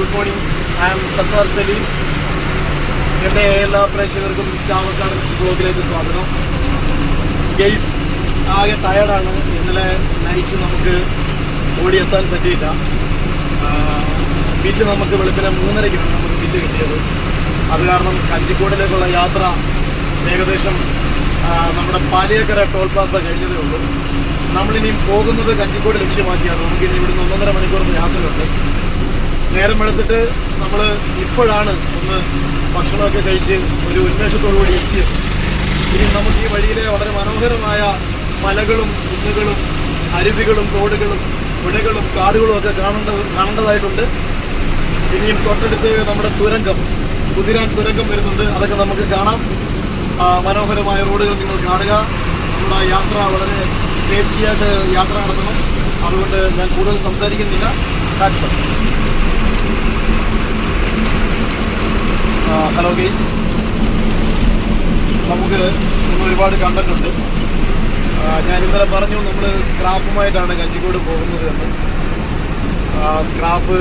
Good morning. I am Satwar Saleem. എന്റെ എല്ലാ പ്രേക്ഷകർക്കും ചാവക്കാട് ബ്ലോഗിലേക്ക് സ്വാഗതം. ഗെയ്സ് ആകെ ടയർഡാണ് ഇന്നലെ നൈറ്റ് നമുക്ക് ഓടിയെത്താൻ പറ്റിയില്ല. ബില്ല് നമുക്ക് വെളുപ്പിനെ മൂന്നരയ്ക്കാണ് നമുക്ക് ബില്ല് കിട്ടിയത്. അത് കാരണം കഞ്ചിക്കോടിലേക്കുള്ള യാത്ര ഏകദേശം നമ്മുടെ പാലിയക്കര ടോൾ പ്ലാസ കഴിഞ്ഞതേ ഉള്ളൂ. നമ്മളിനിയും പോകുന്നത് കഞ്ചിക്കോട് ലക്ഷ്യമാക്കിയാണ്. നമുക്കിനി ഇവിടുന്ന് ഒന്നൊന്നര മണിക്കൂർ യാത്രയുണ്ട്. നേരം വെളുത്തിട്ട് നമ്മൾ ഇപ്പോഴാണ് ഒന്ന് ഭക്ഷണമൊക്കെ കഴിച്ച് ഒരു ഉന്മേഷത്തോടുകൂടി എത്തിയത്. ഇനി നമുക്ക് ഈ വഴിയിലെ വളരെ മനോഹരമായ മലകളും കുന്നുകളും അരുവികളും തോടുകളും പുഴകളും കാടുകളും ഒക്കെ കാണേണ്ടത് കാണേണ്ടതായിട്ടുണ്ട്. ഇനിയും തൊട്ടടുത്ത് നമ്മുടെ തുരങ്കം കുതിരാൻ തുരങ്കം വരുന്നുണ്ട്. അതൊക്കെ നമുക്ക് കാണാം. മനോഹരമായ റോഡുകൾ നിങ്ങൾ കാണുക. നമ്മുടെ യാത്ര വളരെ സേഫ്റ്റിയായിട്ട് യാത്ര നടത്തണം. അതുകൊണ്ട് ഞാൻ കൂടുതൽ സംസാരിക്കുന്നില്ല. താങ്ക്സ് ഹലോ ഗെയ്സ് നമുക്ക് ഇന്ന് ഒരുപാട് കണ്ടിട്ടുണ്ട് ഞാൻ ഇന്നലെ പറഞ്ഞു നമ്മൾ സ്ക്രാപ്പുമായിട്ടാണ് കഞ്ചിക്കോട് പോകുന്നത് എന്ന്. സ്ക്രാപ്പ്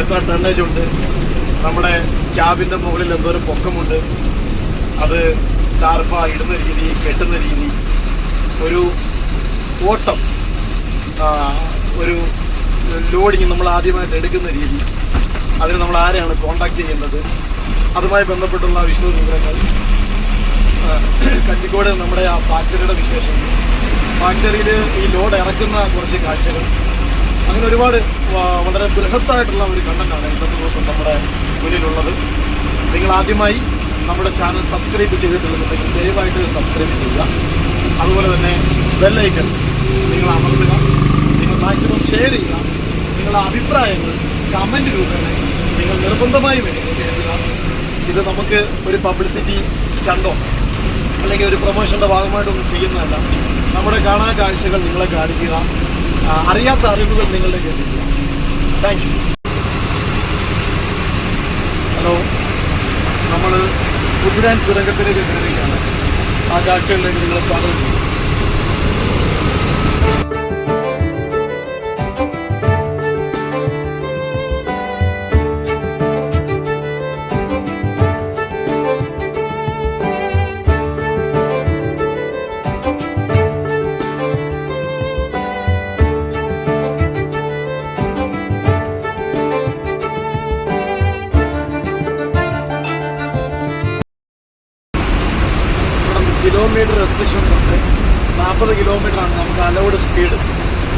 എത്ര ടണ്ണേജ് ഉണ്ട്? നമ്മുടെ ക്യാബിന്റെ മുകളിൽ എന്തോരം പൊക്കമുണ്ട്. അത് ടാർപ്പ ഇടുന്ന രീതി കെട്ടുന്ന രീതി. ഒരു ഓട്ടം. ഒരു ലോഡിങ് നമ്മൾ ആദ്യമായിട്ട് എടുക്കുന്ന രീതി. അതിന് നമ്മൾ ആരെയാണ് കോണ്ടാക്ട് ചെയ്യേണ്ടത് അതുമായി ബന്ധപ്പെട്ടുള്ള വിശദ വിവരങ്ങൾ കഞ്ഞിക്കോട് നമ്മുടെ ആ ഫാക്ടറിയുടെ വിശേഷം. ഫാക്ടറിയിൽ ഈ ലോഡ് ഇറക്കുന്ന കുറച്ച് കാഴ്ചകൾ. അങ്ങനെ ഒരുപാട് വളരെ ബൃഹത്തായിട്ടുള്ള ഒരു കണ്ടന്റാണ് ഇന്നത്തെ ദിവസം നമ്മുടെ മുന്നിലുള്ളത്. നിങ്ങൾ ആദ്യമായി നമ്മുടെ ചാനൽ സബ്സ്ക്രൈബ് ചെയ്തിട്ടുണ്ടെന്നുണ്ടെങ്കിൽ ദയവായിട്ട് സബ്സ്ക്രൈബ് ചെയ്യുക. അതുപോലെ തന്നെ ബെല്ലൈക്കൺ നിങ്ങൾ അമർത്തുക. നിങ്ങൾ മാക്സിമം ഷെയർ ചെയ്യുക. നിങ്ങളുടെ അഭിപ്രായങ്ങൾ കമന്റ് രൂപേണ നിങ്ങൾ നിർബന്ധമായി എഴുതുക. ഇത് നമുക്ക് ഒരു പബ്ലിസിറ്റി സ്റ്റണ്ടോ? അല്ലെങ്കിൽ ഒരു പ്രൊമോഷന്റെ ഭാഗമായിട്ടൊന്നും ചെയ്യുന്നതല്ല. നമ്മുടെ കാണാ കാഴ്ചകൾ നിങ്ങളെ കാണിക്കുക. അറിയാത്ത അറിവുകൾ നിങ്ങളിലേക്ക് എത്തിക്കുക താങ്ക് യു ഹലോ നമ്മൾ കുതിരാൻ തുരങ്കത്തിലേക്ക് കയറുകയാണ് ആ കാഴ്ചകളിലേക്ക് നിങ്ങളെ സ്വാഗതം ചെയ്യുന്നു.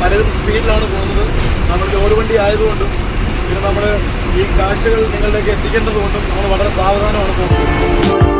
പലരും സ്പീഡിലാണ് പോകുന്നത്. നമ്മൾ ലോഡ് വണ്ടി ആയതുകൊണ്ടും പിന്നെ നമ്മൾ ഈ കാഴ്ചകൾ നിങ്ങളിലേക്ക് എത്തിക്കേണ്ടതുകൊണ്ടും നമ്മൾ വളരെ സാവധാനമാണ് പോകുന്നത്.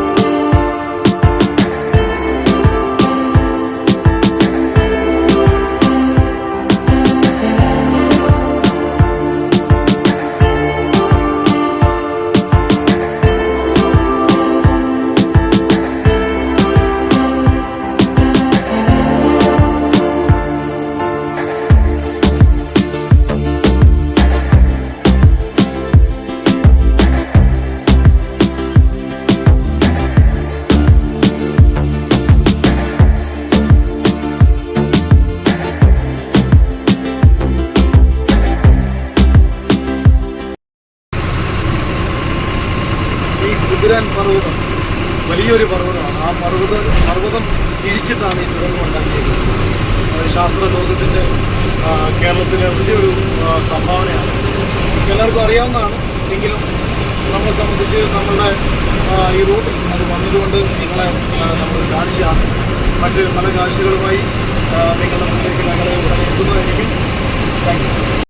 കുതിരാൻ പർവതം വലിയൊരു പർവതമാണ്. ആ പർവത പർവതം തിരിച്ചിട്ടാണ് ഈ തുരങ്കം ഉണ്ടാക്കിയത്. അത് ശാസ്ത്ര ലോകത്തിന്റെ കേരളത്തിലെ വലിയൊരു സംഭാവനയാണ്. എല്ലാവർക്കും അറിയാവുന്നതാണ്. എങ്കിലും നമ്മളെ സംബന്ധിച്ച് നമ്മളുടെ ഈ റൂട്ടിൽ അത് വന്നതുകൊണ്ട് നിങ്ങളെ നമ്മൾ കാണിച്ചതാണ്. മറ്റ് പല കാഴ്ചകളുമായി നിങ്ങളുടെ മുന്നിലേക്ക് ഞങ്ങളെ എത്തുന്നതായിരിക്കും. താങ്ക് യു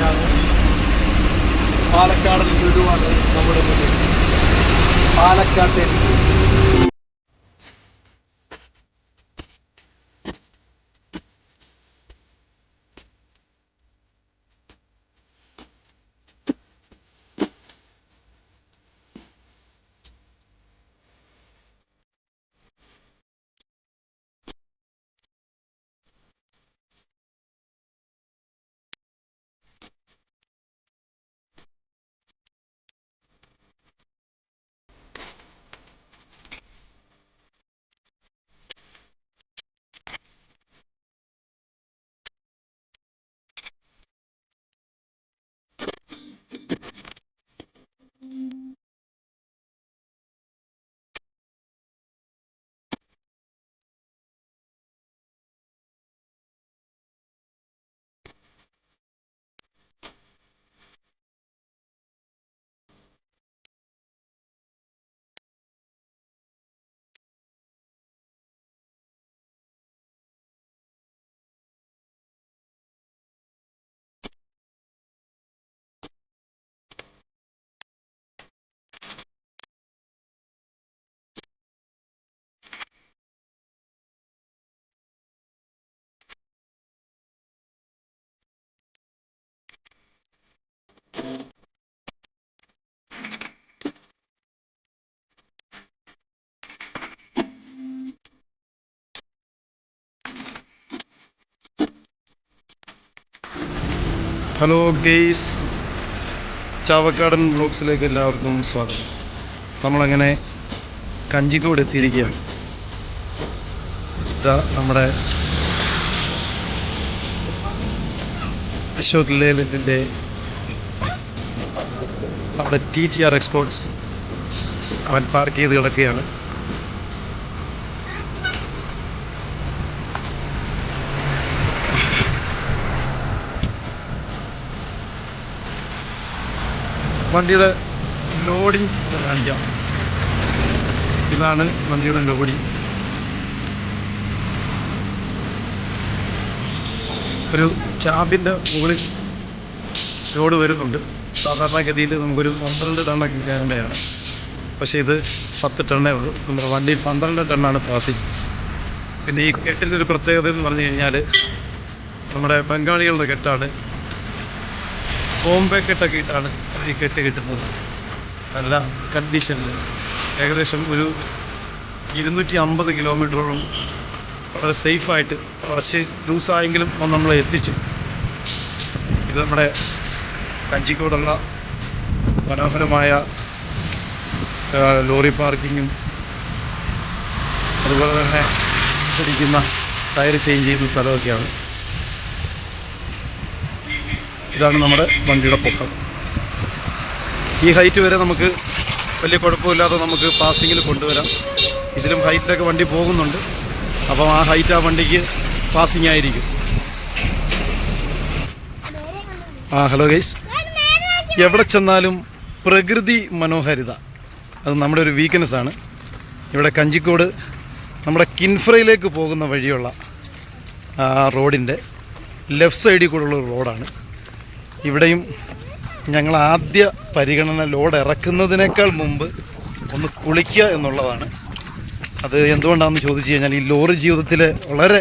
പറക്കുകയാണ് പാലക്കാടൻ ഗുരുവാണ് നമ്മുടെ മുന്നിൽ. പാലക്കാട്ടെ. Hello guys. ചാവക്കാടൻ ബ്ലോഗ്സിലേക്ക് എല്ലാവർക്കും സ്വാഗതം. നമ്മളങ്ങനെ കഞ്ചിക്കോട് എത്തിയിരിക്കുകയാണ്. ഇതാ നമ്മുടെ അശോക് ലേലത്തിന്റെ അവിടെ ടി ടി ആർ എക്സ്പോർട്സ്. അവൻ പാർക്ക് ചെയ്ത് കിടക്കുകയാണ്. വണ്ടിയുടെ ലോഡിങ് കാണിക്കാം. ഇതാണ് വണ്ടിയുടെ ലോഡിങ് ഒരു ചാമ്പിന്റെ മുകളിൽ ലോഡ് വരുന്നുണ്ട്. സാധാരണഗതിയിൽ നമുക്കൊരു പന്ത്രണ്ട് ടണ്ണൊക്കെ കയറേണ്ടതാണ്. പക്ഷേ ഇത് പത്ത് ടണ്ണേ ഉള്ളൂ. നമ്മുടെ വണ്ടി പന്ത്രണ്ട് ടണ്ണാണ് പാസിങ്. പിന്നെ ഈ കെട്ടിന്റെ ഒരു പ്രത്യേകത എന്ന് പറഞ്ഞു കഴിഞ്ഞാൽ നമ്മുടെ ബംഗാളികളുടെ കെട്ടാണ് ബോംബെ കെട്ടൊക്കെ ഇട്ടാണ് ഈ കെട്ട് കിട്ടുന്നത്. നല്ല കണ്ടീഷനിൽ ഏകദേശം ഒരു ഇരുന്നൂറ്റി അമ്പത് കിലോമീറ്ററോളം വളരെ സേഫായിട്ട് കുറച്ച് ലൂസായെങ്കിലും ഒന്ന് നമ്മളെ എത്തിച്ചു. ഇത് നമ്മുടെ കഞ്ചിക്കോടുള്ള മനോഹരമായ ലോറി പാർക്കിങ്ങും അതുപോലെ തന്നെ അനുസരിക്കുന്ന ടയർ ചേഞ്ച് ചെയ്യുന്ന സ്ഥലമൊക്കെയാണ്. ഇതാണ് നമ്മുടെ വണ്ടിയുടെ പൊക്കം ഈ ഹൈറ്റ് വരെ നമുക്ക് വലിയ കുഴപ്പമില്ലാതെ നമുക്ക് പാസിങ്ങിൽ കൊണ്ടുവരാം. ഇതിലും ഹൈറ്റിലൊക്കെ വണ്ടി പോകുന്നുണ്ട്. അപ്പം ആ ഹൈറ്റ് ആ വണ്ടിക്ക് പാസിങ് ആയിരിക്കും. ആ ഹലോ ഗൈസ് എവിടെ ചെന്നാലും പ്രകൃതി മനോഹാരിത. അത് നമ്മുടെ ഒരു വീക്ക്നെസ് ആണ്. ഇവിടെ കഞ്ചിക്കോട് നമ്മുടെ കിൻഫ്രയിലേക്ക് പോകുന്ന വഴിയുള്ള റോഡിന്റെ ലെഫ്റ്റ് സൈഡിൽ കൂടെയുള്ള റോഡാണ് ഇവിടെയും ഞങ്ങൾ ആദ്യ പരിഗണന ലോഡ് ഇറക്കുന്നതിനേക്കാൾ മുമ്പ് ഒന്ന് കുളിക്കുക എന്നുള്ളതാണ്. അത് എന്തുകൊണ്ടാണെന്ന് ചോദിച്ചു കഴിഞ്ഞാൽ ഈ ലോറി ജീവിതത്തിൽ വളരെ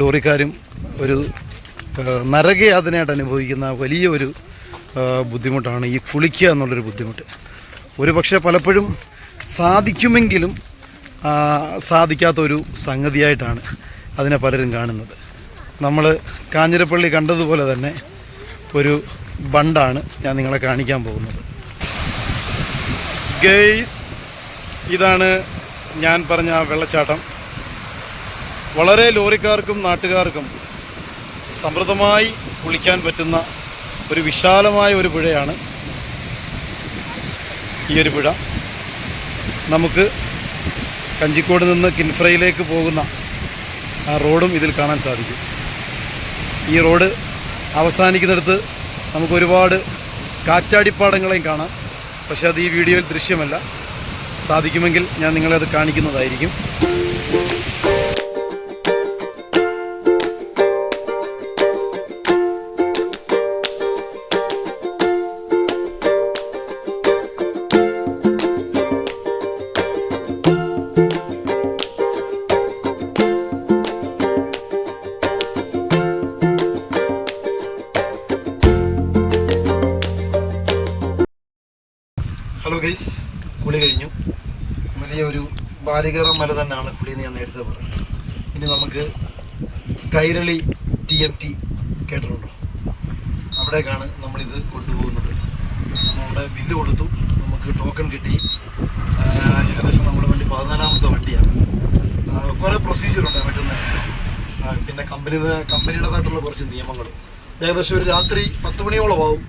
ലോറിക്കാരും ഒരു നരകയാതനയായിട്ട് അനുഭവിക്കുന്ന വലിയ ഒരു ബുദ്ധിമുട്ടാണ് ഈ കുളിക്കുക എന്നുള്ളൊരു ബുദ്ധിമുട്ട്. ഒരു പക്ഷേ പലപ്പോഴും സാധിക്കുമെങ്കിലും സാധിക്കാത്തൊരു സംഗതിയായിട്ടാണ് അതിനെ പലരും കാണുന്നത്. നമ്മൾ കാഞ്ഞിരപ്പള്ളി കണ്ടതുപോലെ തന്നെ ഒരു ബണ്ടാണ് ഞാൻ നിങ്ങളെ കാണിക്കാൻ പോകുന്നത്. ഗെയ്സ് ഇതാണ് ഞാൻ പറഞ്ഞ വെള്ളച്ചാട്ടം. വളരെ ലോറിക്കാർക്കും നാട്ടുകാർക്കും സമൃദ്ധമായി കുളിക്കാൻ പറ്റുന്ന ഒരു വിശാലമായ ഒരു പുഴയാണ് ഈ ഒരു പുഴ. നമുക്ക് കഞ്ചിക്കോട് നിന്ന് കിൻഫ്രയിലേക്ക് പോകുന്ന ആ റോഡും ഇതിൽ കാണാൻ സാധിക്കും. ഈ റോഡ് അവസാനിക്കുന്നിടത്ത് നമുക്ക് ഒരുപാട് കാറ്റാടിപ്പാടങ്ങളെയും കാണാം. പക്ഷേ അത് ഈ വീഡിയോയിൽ ദൃശ്യമല്ല. സാധിക്കുമെങ്കിൽ ഞാൻ നിങ്ങളെ അത് കാണിക്കുന്നതായിരിക്കും. ഗൈസ് കുളി കഴിഞ്ഞു. വലിയൊരു ബാലികേറ മല തന്നെയാണ് കുളി എന്ന് ഞാൻ നേരത്തെ പറഞ്ഞത്. ഇനി നമുക്ക് കൈരളി ടി എം ടി കേട്ടിട്ടുണ്ടോ? അവിടേക്കാണ് നമ്മളിത് കൊണ്ടുപോകുന്നത്. നമ്മുടെ ബില്ല് കൊടുത്തു. നമുക്ക് ടോക്കൺ കിട്ടി. ഏകദേശം നമ്മുടെ വണ്ടി പതിനാലാമത്തെ വണ്ടിയാണ്. കുറേ പ്രൊസീജിയറുണ്ട് മറ്റൊന്ന് പിന്നെ കമ്പനി കമ്പനിയുടേതായിട്ടുള്ള കുറച്ച് നിയമങ്ങളും. ഏകദേശം ഒരു രാത്രി പത്ത് മണിയോളം ആവും.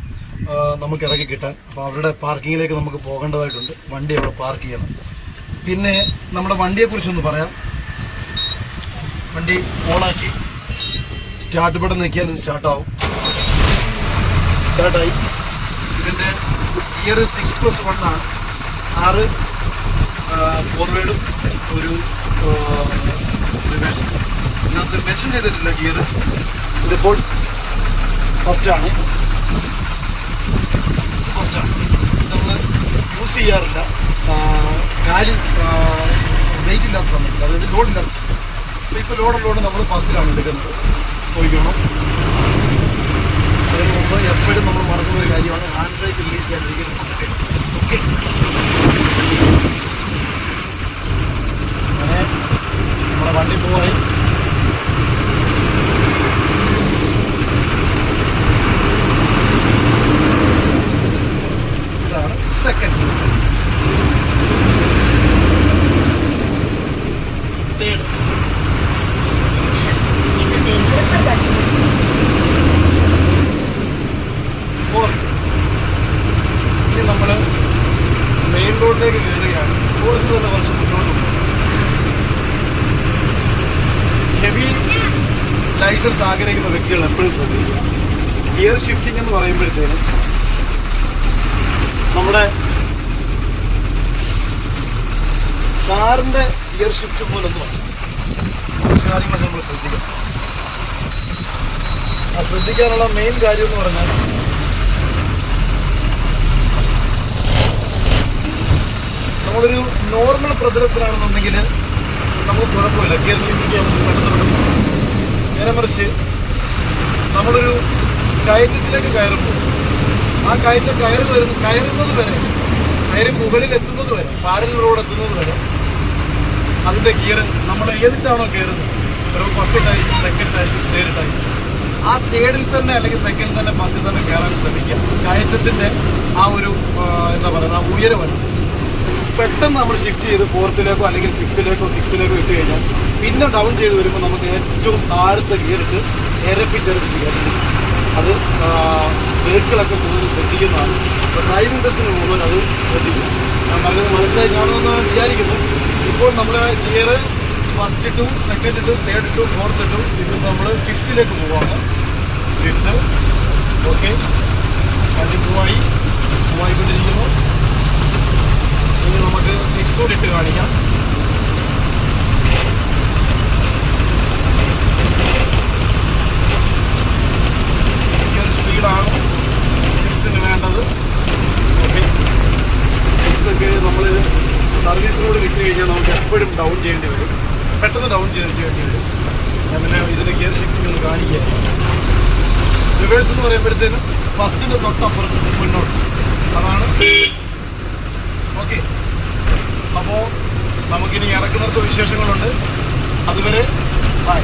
നമുക്ക് ഇറങ്ങി കിട്ടാൻ. അപ്പോൾ അവരുടെ പാർക്കിങ്ങിലേക്ക് നമുക്ക് പോകേണ്ടതായിട്ടുണ്ട്. വണ്ടി അവിടെ പാർക്ക് ചെയ്യണം. പിന്നെ നമ്മുടെ വണ്ടിയെക്കുറിച്ചൊന്ന് പറയാം. വണ്ടി ഓണാക്കി. സ്റ്റാർട്ട് ബട്ടൺ നിൽക്കിയാൽ ഇത് സ്റ്റാർട്ടാവും. സ്റ്റാർട്ടായി. ഇതിന്റെ ഇയർ സിക്സ് പ്ലസ് വൺ ആണ്. ആറ് ഫോർവേഡും ഒരു റിവേഴ്സ് ഇതിനകത്ത് മെൻഷൻ ചെയ്തിട്ടില്ല ഗിയർ. ഇതിപ്പോൾ ഫസ്റ്റാണ് ഫസ്റ്റാണ് നമ്മൾ യൂസ് ചെയ്യാറില്ല. കാലി വെയിറ്റ് ഇല്ലാത്ത സമയത്ത് അതായത് ലോഡ് ഇല്ലാത്ത സമയത്ത്. അപ്പോൾ ഇപ്പോൾ ലോഡുള്ളതുകൊണ്ട് നമ്മൾ ഫാസ്റ്റിലാണ് എടുക്കുന്നത്. പോയിക്കോണം. അതിന് മുമ്പ് എപ്പോഴും നമ്മൾ മറക്കുന്ന ഒരു കാര്യമാണ് ഹാൻഡ് ബ്രേക്ക് റിലീസ് ചെയ്യാൻ ഓക്കെ അങ്ങനെ നമ്മുടെ വണ്ടി പോയി ലൈസൻസ് ആഗ്രഹിക്കുന്ന വ്യക്തികൾ എപ്പോഴും ശ്രദ്ധിക്കുക ഗിയർ ഷിഫ്റ്റിംഗ് എന്ന് പറയുമ്പോഴത്തേനും നമ്മുടെ കാറിന്റെ ഗിയർ ഷിഫ്റ്റ് പോലൊന്നും അല്ല. കുറച്ച് കാര്യങ്ങളൊക്കെ നമ്മൾ ശ്രദ്ധിക്കണം ആ ശ്രദ്ധിക്കാനുള്ള മെയിൻ കാര്യം എന്ന് പറഞ്ഞാൽ നമ്മളൊരു നോർമൽ പ്രതലത്തിലാണെന്നുണ്ടെങ്കിൽ നമുക്ക് കുഴപ്പമില്ല ഗിയർ ഷിഫ്റ്റ് ചെയ്യാൻ നമുക്ക്. നേരെ മറിച്ച് നമ്മളൊരു കയറ്റത്തിലേക്ക് കയറുമ്പോൾ ആ കയറ്റം കയറി വരുന്ന കയറുന്നത് വരെ കയറി മുകളിൽ എത്തുന്നത് വരെ റോഡ് എത്തുന്നത് വരെ അതിന്റെ ഗിയർ നമ്മൾ ഏതിട്ടാണോ കയറുന്നത്? ഒരു ഫസ്റ്റ് ആയിരിക്കും സെക്കൻഡ് ആയിരിക്കും തേർഡ് ആയിരിക്കും ആ തേർഡിൽ തന്നെ അല്ലെങ്കിൽ സെക്കൻഡിൽ തന്നെ ബസ്സിൽ തന്നെ കയറാൻ ശ്രമിക്കുക. കയറ്റത്തിന്റെ ആ ഒരു എന്താ പറയുക ഉയരം അനുസരിച്ച്. പെട്ടെന്ന് നമ്മൾ ഷിഫ്റ്റ് ചെയ്ത് ഫോർത്തിലേക്കോ അല്ലെങ്കിൽ ഫിഫ്ത്തിലേക്കോ സിക്സ്ത്തിലേക്കോ ഇട്ട് കഴിഞ്ഞാൽ പിന്നെ ഡൗൺ ചെയ്ത് വരുമ്പോൾ നമുക്ക് ഏറ്റവും താഴത്തെ ഗിയർക്ക് ഇട്ട് എരപ്പിച്ചെരപ്പിച്ച് കയറ്റി അത് ബ്രേക്കുകളൊക്കെ കൂടുതൽ ശ്രദ്ധിക്കുന്നതാണ്. അപ്പോൾ ഡ്രൈവിംഗ് ടെസ്റ്റിന് പോകുമ്പോൾ അത് ശ്രദ്ധിക്കും. പറഞ്ഞത് മനസ്സിലായി കാണുമെന്ന് വിചാരിക്കുന്നു. ഇപ്പോൾ നമ്മൾ gear first to second to third to fourth to ഇപ്പോൾ നമ്മൾ ഫിഫ്ത്തിലേക്ക് പോവാണ്. ഫിഫ്ത്ത് ഓക്കെ വണ്ടി പോവായി പോവായിക്കൊണ്ടിരിക്കുന്നു ഇനി നമുക്ക് സിക്സ് ടൂർ ഇട്ട് കാണിക്കാം. ഒരു സ്പീഡാണ് സിക്സ്തിന് വേണ്ടത്. ഓക്കെ സിക്സ്തൊക്കെ നമ്മൾ സർവീസിനോട് വിട്ട് കഴിഞ്ഞാൽ നമുക്ക് എപ്പോഴും ഡൗൺ ചെയ്യേണ്ടി വരും. പെട്ടെന്ന് ഡൗൺ ചെയ്ത് ചെയ്യേണ്ടി വരും. ഞാൻ ഇതിന്റെ ഗിയർ ഷിഫ്റ്റിംഗ് ഒന്ന് കാണിക്കാം. റിവേഴ്സ് എന്ന് പറയുമ്പോഴത്തേനും ഫസ്റ്റിന്റെ തൊട്ടപ്പുറത്ത് മുന്നോട്ട്. അതാണ്. ഓക്കെ അപ്പോൾ നമുക്കിനി ഇറക്കുന്നിടത്ത് വിശേഷങ്ങളുണ്ട്. അതുവരെ